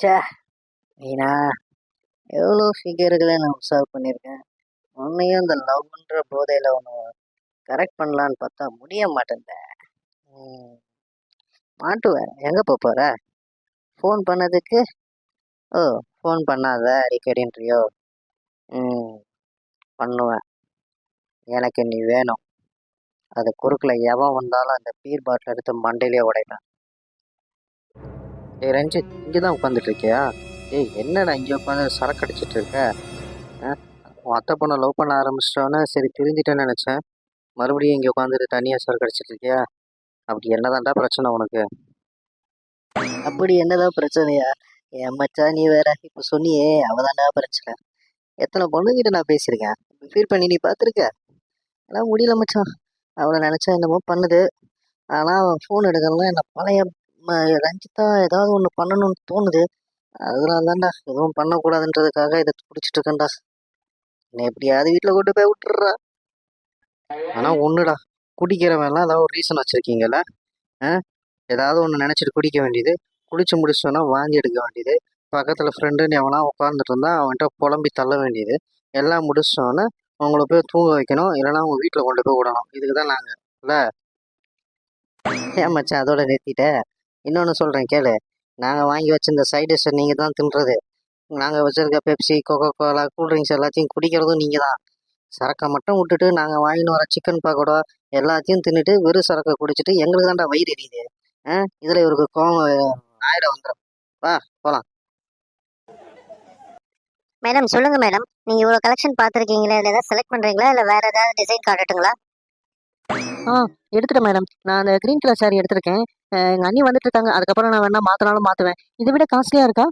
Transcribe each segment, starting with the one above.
ச்சே மீனா எவ்வளோ ஃபிகர்களை நான் அப்சர்வ் பண்ணியிருக்கேன். உன்னையும் இந்த லவ்ன்ற போதையில் ஒன்று கரெக்ட் பண்ணலான்னு பார்த்தா முடிய மாட்டேன்த மாட்டுவேன் எங்கே போக போகிற ஃபோன் பண்ணதுக்கு? ஓ ஃபோன் பண்ணாத அடிக்கடின்றியோ? ம் பண்ணுவேன். எனக்கு நீ வேணும். அது குறுக்கில் எவன் வந்தாலும் அந்த பீர் பாட்டில் எடுத்து மண்டையிலே உடைப்பேன். ஏய் ரஞ்சித் இங்கே தான் உட்காந்துட்டு இருக்கியா ஏய் என்னடா இங்கே உட்காந்து சரக்கு அடிச்சிட்டு இருக்க உன் அத்தை பொண்ணை லவ் பண்ண ஆரம்பிச்சிட்டோன்னே சரி பிரிஞ்சிட்டேன்னு நினச்சேன். மறுபடியும் இங்கே உட்காந்துட்டு தனியாக சரக்கு அடிச்சிட்டு இருக்கியா அப்படி என்னதான்டா பிரச்சனை உனக்கு? அப்படி என்னதான் பிரச்சனையா? என் மச்சா நீ வேற. இப்போ சொன்னியே அவதான்டா பிரச்சனை. எத்தனை பொண்ணுங்கிட்ட நான் பேசியிருக்கேன்? ஃபீல் பண்ணி நீ பார்த்துருக்க? ஆனால் முடியல மச்சான். அவளை நினச்சா என்னமோ பண்ணுது. ஆனால் அவன் ஃபோன் எடுக்கலாம் என்ன பழைய ரஞ்சிதா ஏதாவது ஒன்று பண்ணணும்னு தோணுது. அதனால தான்டா எதுவும் பண்ணக்கூடாதுன்றதுக்காக இதை குடிச்சிட்டு இருக்கேன்டா என்னை எப்படியாவது வீட்டில் கொண்டு போய் விட்டுறா ஆனால் ஒன்றுடா குடிக்கிறவன்லாம் ஏதாவது ஒரு ரீசன் வச்சுருக்கீங்கல்ல? ஆ? ஏதாவது ஒன்று நினச்சிட்டு குடிக்க வேண்டியது குடிச்சு முடிச்சோன்னா வாங்கி எடுக்க வேண்டியது பக்கத்தில் ஃப்ரெண்டுன்னு எவனா உட்காந்துட்டு இருந்தா அவன்கிட்ட புலம்பி தள்ள வேண்டியது எல்லாம் முடிச்சோன்னே அவங்கள போய் தூங்க வைக்கணும் இல்லைன்னா அவங்க வீட்டில் கொண்டு போய் விடணும். இதுக்கு தான் நாங்கள் இல்லை? ஏன் மச்சான் அதோட நிறுத்திட்டேன் இன்னொன்று சொல்கிறேன் கேளு. நாங்கள் வாங்கி வச்சிருந்த சைட் டிஷ்ஷை நீங்கள் தான் தின்றது. நாங்கள் வச்சுருக்க பெப்சி கொக்கோ கோலா கூல்ட்ரிங்க்ஸ் எல்லாத்தையும் குடிக்கிறதும் நீங்கள் தான். சரக்கை மட்டும் விட்டுட்டு நாங்கள் வாங்கின்னு வர சிக்கன் பக்கோடா எல்லாத்தையும் தின்னுட்டு வெறும் சரக்கை குடிச்சிட்டு எங்களுக்கு தான்டா வயிறு எரியுது. ஆ? இதில் இவருக்கு கோவம் ஆயிரம் வந்துடும் வா போகலாம் மேடம் சொல்லுங்க மேடம். நீங்க இவ்வளவு கலெக்ஷன் பார்த்துருக்கீங்களா? இல்லை ஏதாவது செலக்ட் பண்றீங்களா? இல்லை வேற ஏதாவது டிசைன் காட்டட்டுங்களா? எடுத்துட்டேன் மேடம் நான் அந்த க்ரீன் கலர் சாரி எடுத்திருக்கேன். எங்கள் அண்ணி வந்துட்டு இருக்காங்க அதுக்கப்புறம் நான் வேணா மாற்றினாலும் மாற்றுவேன் இதை விட காஸ்ட்லியா இருக்கா?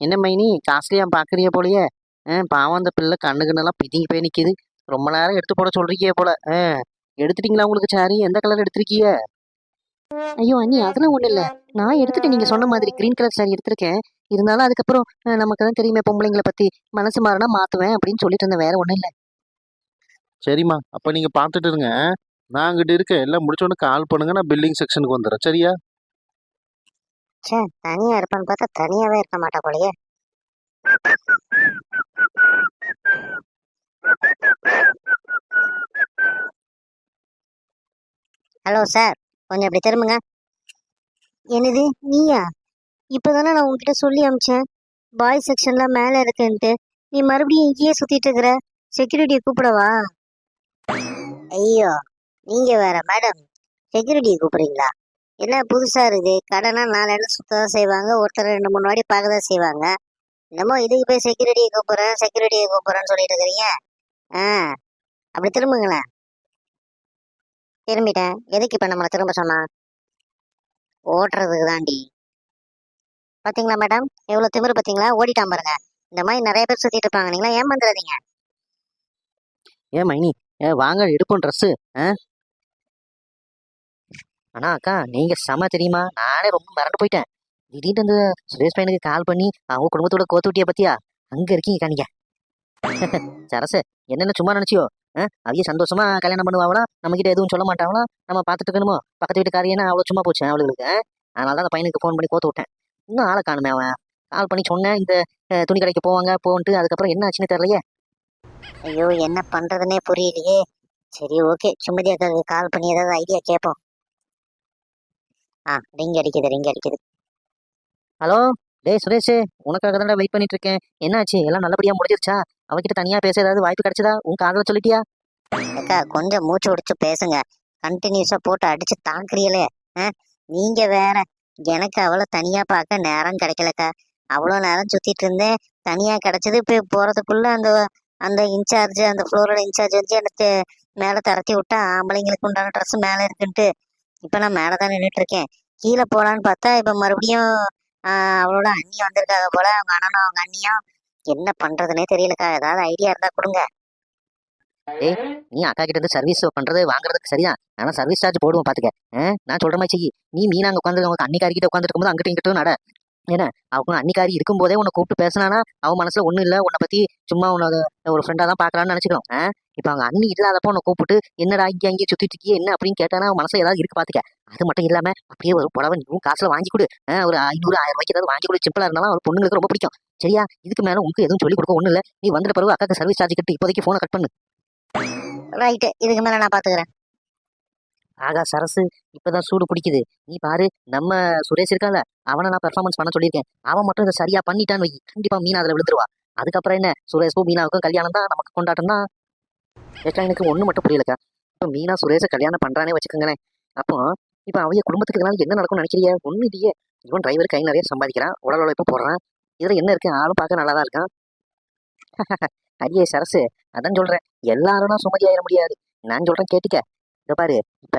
என்ன மைனி காஸ்ட்லியா பார்க்குறிய போலயே. அஹ் பாவம் அந்த பிள்ளை கண்ணுக்குன்னெல்லாம் பிதிங்கி போய் நிக்குது. ரொம்ப நேரம் எடுத்து போட சொல்கிறீங்க போல. ஆ எடுத்துட்டீங்களா உங்களுக்கு சாரி எந்த கலர் எடுத்திருக்கீங்க? ஐயோ அண்ணி அதெல்லாம் ஒண்ணும் இல்லை. நான் எடுத்துட்டு நீங்க சொன்ன மாதிரி க்ரீன் கலர் சாரி எடுத்திருக்கேன். இருந்தாலும் அதுக்கப்புறம் நமக்கு தான் தெரியுமே பொம்பளைங்களை பத்தி. மனசு மாறினா மாத்துவேன் அப்படின்னு சொல்லிட்டு இருந்தேன். வேற ஒன்றும் இல்லை. சரிம்மா. அப்போ நீங்கள் பார்த்துட்டு இருங்க. நான் அங்கிட்டு இருக்கேன். எல்லாம் முடிச்சோன்னு கால் பண்ணுங்க. நான் பில்டிங் செக்ஷனுக்கு வந்துடுறேன். சரியா? ச்சே தனியா இருப்பான்னு பார்த்தா தனியாவே இருக்க மாட்டா போலயே. Hello sir. கொஞ்சம் இப்படி திரும்புங்க. என்னது? நீயா? இப்போதானே நான் உங்ககிட்ட சொல்லி அமிச்சேன். பாய் செக்ஷன்லாம் மேலே இருக்குன்ட்டு. நீ மறுபடியும் இங்கேயே சுற்றிட்டு இருக்கிற? செக்யூரிட்டியை கூப்பிடவா? ஐயோ நீங்க வேற மேடம் செக்யூரிட்டியை கூப்பிடுறீங்களா? என்ன புதுசா இருக்குது? கடைனா நாலு இடம் சுத்த தான் செய்வாங்க ஒருத்தர் ரெண்டு மூணு வாடி பார்க்க தான் செய்வாங்க. என்னமோ இதுக்கு போய் செக்யூரிட்டியை கூப்பிடுறேன் செக்யூரிட்டியை கூப்பிடுறேன்னு சொல்லிட்டு இருக்கிறீங்க. ஆ அப்படி திரும்புங்களேன் திரும்பிட்டேன். எதுக்கு இப்போ நம்மளை திரும்ப சொன்னான் ஓட்டுறதுக்கு தாண்டி பாத்தீங்களா மேடம் எவ்வளோ திமிரு பார்த்தீங்களா ஓடிட்டான் பாருங்க. இந்த மாதிரி நிறைய பேர் சுத்திட்டு இருப்பாங்க. நீங்களா ஏமாந்துடாதீங்க ஏன் மைனி? ஏ வாங்க எடுப்போம் ட்ரெஸ்ஸு ஆ? அண்ணா அக்கா நீங்க செம தெரியுமா? நானே ரொம்ப மறந்து போயிட்டேன். திடீர்னு அந்த சுரேஷ் பையனுக்கு கால் பண்ணி அவங்க குடும்பத்தோட கோத்து விட்டிய பத்தியா? அங்க இருக்கீங்க நீங்க சரசு என்னென்ன சும்மா நினச்சியோ ஆ? அவிய சந்தோஷமா கல்யாணம் பண்ணுவாங்களா நம்ம கிட்ட எதுவும் சொல்ல மாட்டாங்களா நம்ம பார்த்துட்டு இருக்கணுமோ? பக்கத்து வீட்டுக்காரியன்னா அவ்வளோ சும்மா போச்சு அவளுக்கு அதனால தான் அந்த பையனுக்கு ஃபோன் பண்ணி கோத்து விட்டேன். இன்னும் ஆளை காணுமே அவன். கால் பண்ணி சொன்னேன் இந்த துணி கடைக்கு போவாங்க போன்ட்டு அதுக்கப்புறம் என்ன ஆச்சுன்னு தெரியலையே? ஐயோ என்ன பண்றதுனே புரியலையே. சரி ஓகே. சுமதி அக்காவுக்கு கால் பண்ணி ஏதாவது ஐடியா கேட்போம் ஆ ரிங் அடிக்குது ரிங் அடிக்குது. ஹலோ டேய் சுரேஷ் உனக்காக தான் வெயிட் பண்ணிட்டு இருக்கேன் என்னாச்சு? எல்லாம் நல்லபடியா முடிஞ்சிருச்சா? அவகிட்ட தனியா பேச ஏதாவது வாய்ப்பு கிடைச்சதா? உன் காதல சொல்லிட்டியா? அக்கா கொஞ்சம் மூச்சு விடுச்சு பேசுங்க. கண்டினியூஸா போட்டு அடிச்சு தாக்குறீங்களே ஆ நீங்க வேற. எனக்கு அவளை தனியா பார்க்க நேரம் கிடைக்கலக்கா. அவ்வளோ நேரம் சுத்திட்டு இருந்தேன். தனியா கிடைச்சது இப்போ போறதுக்குள்ள அந்த அந்த இன்சார்ஜ் அந்த ஃப்ளோரோட இன்சார்ஜ் வந்து எனக்கு மேலே தரத்தி விட்டா ஆம்பளைங்களுக்கு உண்டான ட்ரெஸ் மேலே இருக்குன்ட்டு. இப்போ நான் மேலே தான் நின்றுட்டு இருக்கேன் கீழே போலான்னு பார்த்தா இப்போ மறுபடியும் ஆஹ், அவளோட அண்ணி வந்திருக்காங்க போல. அவங்க அண்ணனும் அவங்க அண்ணியும். என்ன பண்றதுனே தெரியலக்கா. ஏதாவது ஐடியா இருந்தா கொடுங்க. நீ அக்கா கிட்ட இருந்து சர்வீஸ் பண்றது வாங்குறதுக்கு சரியா? ஆனா சர்வீஸ் சார்ஜ் போடுவோம் பாத்துக்க. நான் சொல்ற மாதிரி செய்யி நீ மீனா அங்க உட்காந்து உங்க அன்னிக்காரி கிட்ட உட்காந்துருக்கும் போது அங்கிட்ட இங்கிட்டும் நட. ஏன்னா அவங்க அன்னிக்காரி இருக்கும் போதே உன்னை கூப்பிட்டு பேசினானா அவன் மனசுல ஒண்ணும் இல்ல உன்னை பத்தி சும்மா உன்னோட ஒரு ஃப்ரெண்டா தான் பாக்கலாம்னு நினைச்சுக்கணும். ஆ? இப்போ அவங்க அண்ணி இல்லாதப்போ உன்னை கூப்பிட்டு என்னடா இங்கே அங்கேயே சுத்திட்டு இருக்கியே என்ன? அப்படின்னு கேட்டானா அவன் மனசுல ஏதாவது இருக்கு பாத்துக்க. அது மட்டும் இல்லாம அப்படியே ஒரு புடவை நீயும் காசுல வாங்கி கொடு. ஒரு ஐநூறு ஆயிரம் ரூபாய்க்கு ஏதாவது வாங்கி கொடு. சிம்பிளா இருந்தாலும் ஒரு பொண்ணுங்களுக்கு ரொம்ப பிடிக்கும். சரியா? இதுக்கு மேல உங்களுக்கு எதுவும் சொல்லி கொடுக்க ஒண்ணு இல்ல. நீ வந்துட்ட பிறகு அக்காக்கு சர்வீஸ் சார்ஜ் கட்டு. இப்போதைக்கு போனை கட் பண்ணு. ரைட்டு இதுக்கு மேல நான் பாத்துக்கிறேன். ஆகா சரசு. இப்பதான் சூடு பிடிக்குது. நீ பாரு நம்ம சுரேஷ் இருக்கான்ல அவனை நான் பெர்ஃபார்மன்ஸ் பண்ண சொல்லியிருக்கேன். அவன் மட்டும் இதை சரியா பண்ணிட்டான்னு வை. கண்டிப்பா மீனா அதுல விழுந்துருவா. அதுக்கப்புறம் என்ன? சுரேஷ்க்கும் மீனாவுக்கும் கல்யாணம் தான் நமக்கு கொண்டாட்டம் தான். ஏக்கா எனக்கு ஒண்ணு மட்டும் புரியலக்கா. இப்போ மீனா சுரேஷை கல்யாணம் பண்றானே வச்சுக்கோங்களேன். அப்போ இப்போ அவங்க குடும்பத்துக்கு இதனால என்ன நடக்கும்னு நினைக்கிறிய? ஒண்ணு இல்லையே. இவன் டிரைவர் கை நிறைய சம்பாதிக்கிறான். உடல் உழைப்பு போடுறான். இதுல என்ன இருக்கு? ஆளும் பார்க்க நல்லா தான் இருக்கான். அடியே சரசு. அதான் சொல்றேன். எல்லாரும் சுமதி ஆயிட முடியாது. நான் சொல்றேன் கேட்டுக்க. இதை பாரு. இப்ப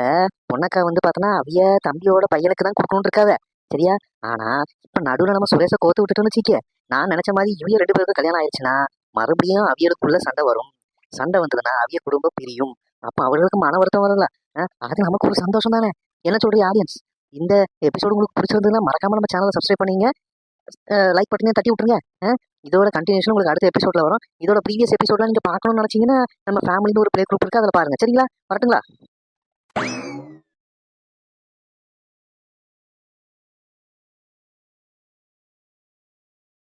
பொண்ணக்கா வந்து பார்த்தோன்னா அவிய தம்பியோட பையனுக்கு தான் கொடுக்கணும் இருக்காத சரியா? ஆனா இப்ப நடுவுல நம்ம சுரேஷ கோத்து விட்டுட்டோம்னு வச்சுக்க நான் நினைச்ச மாதிரி இவிய ரெண்டு பேருக்கும் கல்யாணம் ஆயிடுச்சுன்னா மறுபடியும் அவியலுக்குள்ள சண்டை வரும். சண்டை வந்ததுன்னா அவிய குடும்பம் பிரியும். அப்ப அவர்களுக்கு மன வருத்தம் வரல அது நமக்கு ஒரு சந்தோஷம் தானே? என்ன சொல்றீங்க ஆடியன்ஸ் இந்த எபிசோடு உங்களுக்கு பிடிச்சிருந்ததுன்னா மறக்காம நம்ம சேனலை சப்ஸ்கிரைப் பண்ணீங்க. லைக் பட்டினே தட்டி விட்டுருங்க. இதோட கண்டினியூஷன் உங்களுக்கு அடுத்த எபிசோட்ல வரும். இதோட ப்ரீவியஸ் எபிசோட்லாம் நீங்க பார்க்கணும்னு நினைச்சீங்கன்னா நம்ம ஃபேமிலின்னு ஒரு பிளே குரூப் இருக்கு அதில் பாருங்க. சரிங்களா? வரட்டுங்களா?